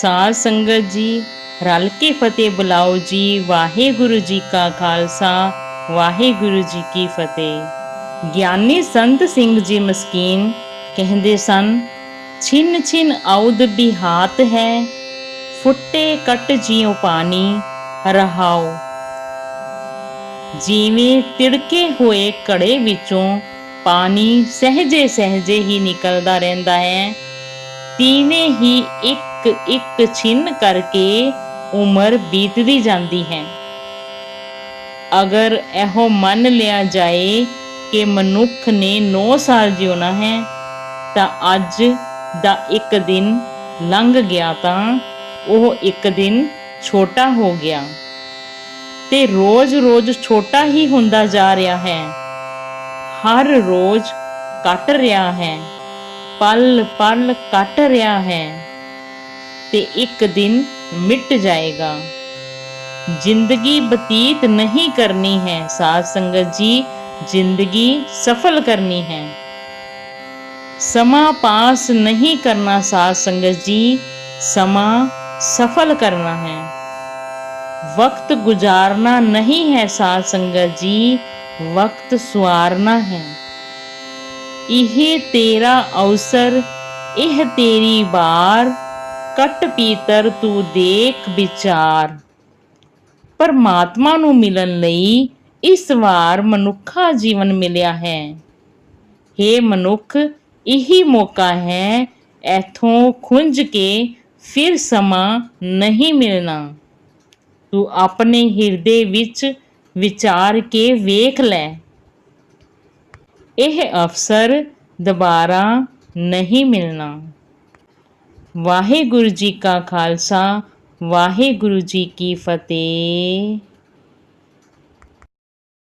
ਸਾਧ ਸੰਗਤ ਜੀ, ਰਲ ਕੇ ਫਤਿਹ ਬੁਲਾਓ ਜੀ, ਵਾਹਿਗੁਰੂ ਜੀ ਕਾ ਖਾਲਸਾ, ਵਾਹਿਗੁਰੂ ਜੀ ਕੀ ਫਤਿਹ। ਗਿਆਨੀ ਸੰਤ ਸਿੰਘ ਜੀ ਮਸਕੀਨ ਕਹਿੰਦੇ ਸਨ, ਛਿਨ ਛਿਨ ਆਉਦ ਬਿਹਾਤ ਹੈ, ਫੁੱਟੇ ਕੱਟ ਜਿਉ ਪਾਣੀ ਰਹਾਓ। ਜਿਵੇਂ ਤਿੜਕੇ ਹੋਏ ਘੜੇ ਵਿੱਚੋਂ ਪਾਣੀ ਸਹਜੇ ਸਹਜੇ ਹੀ ਨਿਕਲਦਾ ਰਹਿੰਦਾ ਹੈ ਤੀਵੇਂ ਹੀ ਇੱਕ ਇੱਕ ਛਿੰਨ ਕਰਕੇ ਉਮਰ ਬੀਤਦੀ ਜਾਂਦੀ ਹੈ। ਅਗਰ ਇਹੋ ਮੰਨ ਲਿਆ ਜਾਏ ਕਿ ਮਨੁੱਖ ਨੇ 9 ਸਾਲ ਜਿਉਣਾ ਹੈ, ਤਾਂ ਅੱਜ ਦਾ ਇੱਕ ਦਿਨ ਲੰਘ ਗਿਆ ਤਾਂ ਉਹ ਇੱਕ ਦਿਨ ਛੋਟਾ ਹੋ ਗਿਆ। ਤੇ ਰੋਜ਼-ਰੋਜ਼ ਛੋਟਾ ਹੀ ਹੁੰਦਾ ਜਾ ਰਿਹਾ ਹੈ। ਹਰ ਰੋਜ਼ ਕੱਟ ਰਿਹਾ ਹੈ। ਪਲ ਪਲ ਕੱਟ ਰਿਹਾ ਹੈ ਤੇ ਇੱਕ ਦਿਨ ਮਿਟ ਜਾਏਗਾ। ਜ਼ਿੰਦਗੀ ਬਤੀਤ ਨਹੀਂ ਕਰਨੀ ਹੈ ਸਾਧ ਸੰਗਤ ਜੀ, ਜ਼ਿੰਦਗੀ ਸਫਲ ਕਰਨੀ ਹੈ। ਸਮਾਂ ਪਾਸ ਨਹੀਂ ਕਰਨਾ ਸਾਧ ਸੰਗਤ ਜੀ, ਸਮਾਂ ਸਫਲ ਕਰਨਾ ਹੈ। ਵਕਤ ਗੁਜ਼ਾਰਨਾ ਨਹੀਂ ਹੈ ਸਾਧ ਸੰਗਤ ਜੀ, ਵਕਤ ਸੁਆਰਨਾ ਹੈ। ਇਹ ਤੇਰਾ ਅਵਸਰ, ਇਹ ਤੇਰੀ ਬਾਰ ਕਟ ਪੀਤਰ ਤੂੰ ਦੇਖ ਵਿਚਾਰ। ਪਰਮਾਤਮਾ ਨੂੰ ਮਿਲਣ ਲਈ ਇਸ ਵਾਰ ਮਨੁੱਖਾ ਜੀਵਨ ਮਿਲਿਆ ਹੈ। हे ਮਨੁੱਖ, ਇਹੀ ਮੌਕਾ ਹੈ ਐਥੋਂ ਖੁੰਝ ਕੇ ਫਿਰ ਸਮਾਂ ਨਹੀਂ ਮਿਲਣਾ। ਤੂੰ ਆਪਣੇ ਹਿਰਦੇ ਵਿੱਚ ਵਿਚਾਰ ਕੇ ਵੇਖ ਲੈ। ਇਹ ਅਵਸਰ ਦੁਬਾਰਾ ਨਹੀਂ ਮਿਲਣਾ। ਵਾਹਿਗੁਰੂ ਜੀ ਕਾ ਖਾਲਸਾ ਵਾਹਿਗੁਰੂ ਜੀ ਕੀ ਫਤਿਹ।